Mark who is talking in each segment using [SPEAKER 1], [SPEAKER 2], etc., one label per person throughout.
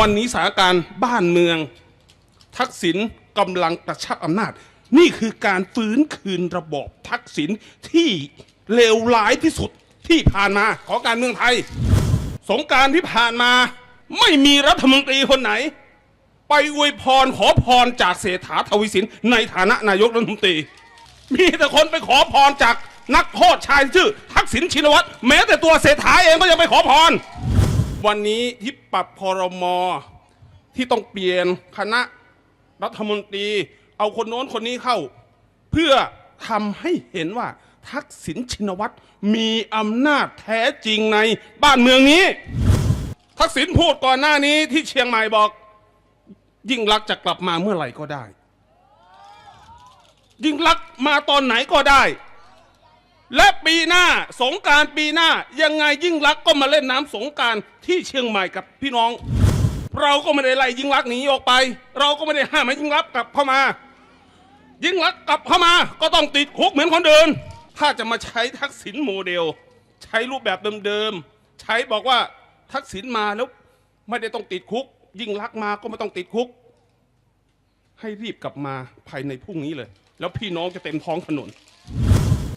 [SPEAKER 1] วันนี้สถานการณ์บ้านเมือง ทักษิณกำลังกระชับอำนาจ นี่คือการฟื้นคืนระบอบทักษิณที่เลวร้ายที่สุดที่ผ่านมาของการเมืองไทย สงการที่ผ่านมาไม่มีรัฐมนตรีคนไหน ไปอวยพรขอพรจากเศรษฐาทวีสินในฐานะนายกรัฐมนตรี มีแต่คนไปขอพรจากนักโทษชายชื่อ ทักษิณชินวัตรแม้แต่ตัวเศรษฐาเองก็ยังไปขอพร วันนี้ที่ปรับพรมที่ต้องเปลี่ยนคณะรัฐมนตรี เอาคนโน้นคนนี้เข้า เพื่อทำให้เห็นว่าทักษิณชินวัตรมีอำนาจแท้จริงในบ้านเมืองนี้ ทักษิณพูดก่อนหน้านี้ที่เชียงใหม่บอก ยิ่งรักจะกลับมาเมื่อไหร่ก็ได้ ยิ่งรักมาตอนไหนก็ได้ และปีหน้าสงการปีหน้ายังไงยิ่งรักก็มาเล่นน้ำสงการที่เชียงใหม่กับพี่น้อง เราก็ไม่ได้ไล่ยิ่งรักหนีออกไป เราก็ไม่ได้ห้ามให้ยิ่งรักกลับเข้ามา ยิ่งรักกลับเข้ามาก็ต้องติดคุกเหมือนคนเดิน ถ้าจะมาใช้ทักษิณโมเดล ใช้รูปแบบเดิมๆใช้บอกว่าทักษิณมาแล้วไม่ได้ต้องติดคุก ยิ่งรักมาก็ไม่ต้องติดคุก ให้รีบกลับมาภายในพรุ่งนี้เลย แล้วพี่น้องจะเต็มท้องถนน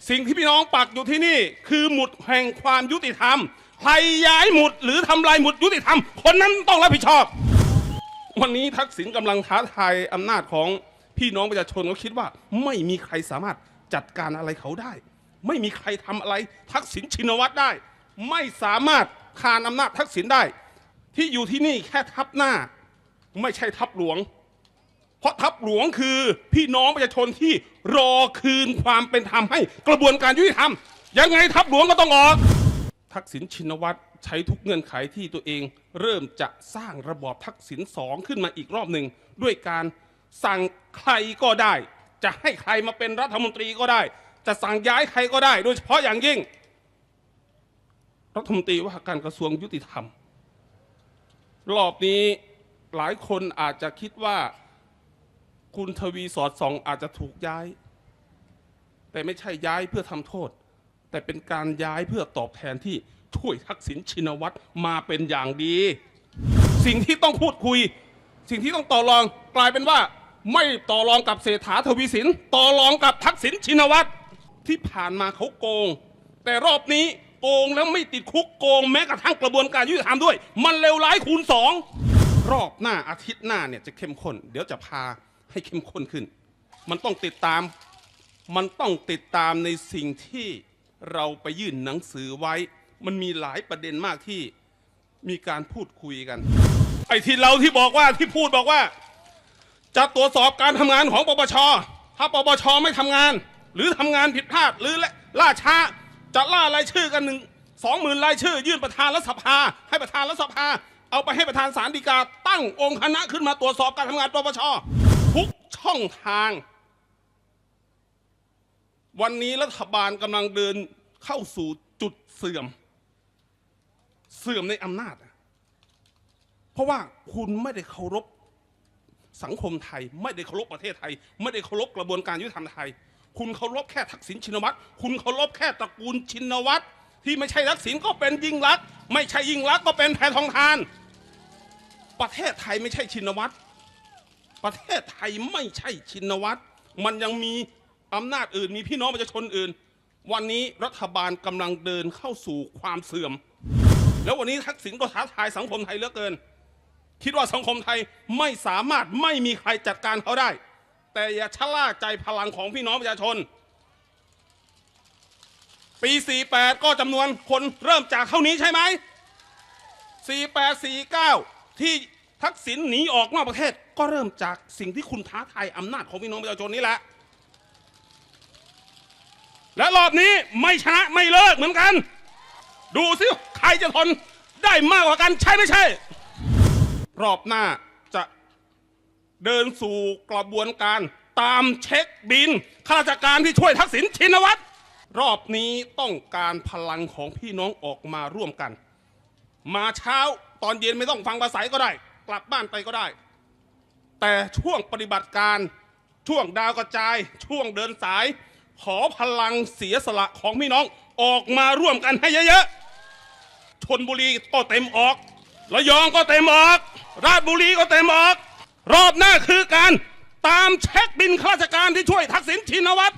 [SPEAKER 1] สิ่งที่พี่น้องปักอยู่ที่นี่ คือหมุดแห่งความยุติธรรม ใครย้ายหมุดหรือทำลายหมุดยุติธรรม คนนั้นต้องรับผิดชอบ วันนี้ทักษิณกำลังท้าทายอำนาจของพี่น้องประชาชนเขาคิดว่า ไม่มีใครสามารถจัดการอะไรเขาได้ ไม่มีใครทำอะไรทักษิณชินวัตรได้ ไม่สามารถคานอำนาจทักษิณได้ ที่อยู่ที่นี่แค่ทับหน้า ไม่ใช่ทับหลวง ราะทัพหลวงคือพี่น้องประชาชนที่รอคืนความเป็นธรรมให้กระบวนการยุติธรรม ยังไงทัพหลวงก็ต้องออก ทักษิณชินวัตรใช้ทุกเงื่อนไขที่ตัวเองเริ่มจะสร้างระบอบทักษิณสองขึ้นมาอีกรอบหนึ่งด้วยการสั่งใครก็ได้ จะให้ใครมาเป็นรัฐมนตรีก็ได้ จะสั่งย้ายใครก็ได้ โดยเฉพาะอย่างยิ่ง รัฐมนตรีว่าการกระทรวงยุติธรรม รอบนี้หลายคนอาจจะคิดว่า คุณทวีสอดส่องอาจจะถูกย้าย แต่ไม่ใช่ย้ายเพื่อทำโทษ แต่เป็นการย้ายเพื่อตอบแทนที่ช่วยทักษิณชินวัตรมาเป็นอย่างดี สิ่งที่ต้องพูดคุย สิ่งที่ต้องต่อรองกลายเป็นว่า ไม่ต่อรองกับเศรษฐาทวีสินต่อรองกับทักษิณชินวัตรที่ผ่านมาเขาโกง แต่รอบนี้โกงแล้วไม่ติดคุกโกงแม้กระทั่งกระบวนการยุติธรรมด้วย มันเลวร้ายคูณสองรอบหน้าอาทิตย์หน้าเนี่ยจะเข้มข้นเดี๋ยวจะพา ให้เข้มข้นขึ้น มันต้องติดตาม มันต้องติดตามในสิ่งที่เราไปยื่นหนังสือไว้ มันมีหลายประเด็นมากที่มีการพูดคุยกัน ไอ้ที่เราที่บอกว่าที่พูดบอกว่า จะตรวจสอบการทำงานของปปช ถ้าปปชไม่ทำงาน หรือทำงานผิดพลาดหรือล่าช้าจะล่ารายชื่อกันหนึ่งสองหมื่นรายชื่อ ยื่นประธานรัฐสภา ให้ประธานรัฐสภา เอาไปให้ประธานศาลฎีกาตั้งองค์คณะขึ้นมาตรวจสอบการทำงานปปช ช่องทาง วันนี้รัฐบาลกำลังเดินเข้าสู่จุดเสื่อม เสื่อมในอำนาจ เพราะว่าคุณไม่ได้เคารพสังคมไทย ไม่ได้เคารพประเทศไทย ไม่ได้เคารพกระบวนการยุติธรรมไทย คุณเคารพแค่ทักษิณชินวัตรคุณเคารพแค่ตระกูลชินวัตรที่ไม่ใช่ทักษิณก็เป็นยิ่งรักษณ์ไม่ใช่ยิ่งรักษณ์ก็เป็นแพทองทาน ประเทศไทยไม่ใช่ชินวัตร ประเทศไทยไม่ใช่ชินวัตรมันยังมีอำนาจอื่น มีพี่น้องประชาชนอื่น วันนี้รัฐบาลกำลังเดินเข้าสู่ความเสื่อม แล้ววันนี้ทักษิณก็ท้าทายสังคมไทยเหลือเกิน คิดว่าสังคมไทยไม่สามารถไม่มีใครจัดการเขาได้ แต่อย่าชะล่าใจพลังของพี่น้องประชาชน ปี 48 ก็จำนวนคนเริ่มจากเท่านี้ใช่ไหม48 49 ที่ทักษิณหนีออกนอกประเทศ ก็เริ่มจากสิ่งที่คุณท้าทายอำนาจของพี่น้องประชาชนนี่แหละ และรอบนี้ไม่ชนะไม่เลิกเหมือนกัน ดูสิใครจะทนได้มากกว่ากันใช่ไม่ใช่ รอบหน้าจะเดินสู่กระบวนการตามเช็คบินข้าราชการที่ช่วยทักษิณชินวัตรรอบนี้ต้องการพลังของพี่น้องออกมาร่วมกัน มาเช้าตอนเย็นไม่ต้องฟังภาษาก็ได้ กลับบ้านไปก็ได้ แต่ช่วงปฏิบัติการช่วงดาวกระจาย ช่วงเดินสาย ขอพลังเสียสละของพี่น้องออกมาร่วมกันให้เยอะๆชนบุรีก็เต็มออกระยองก็เต็มออก ราชบุรีก็เต็มออก รอบหน้าคือการตามเช็คบินข้าราชการที่ช่วยทักษิณชินวัตร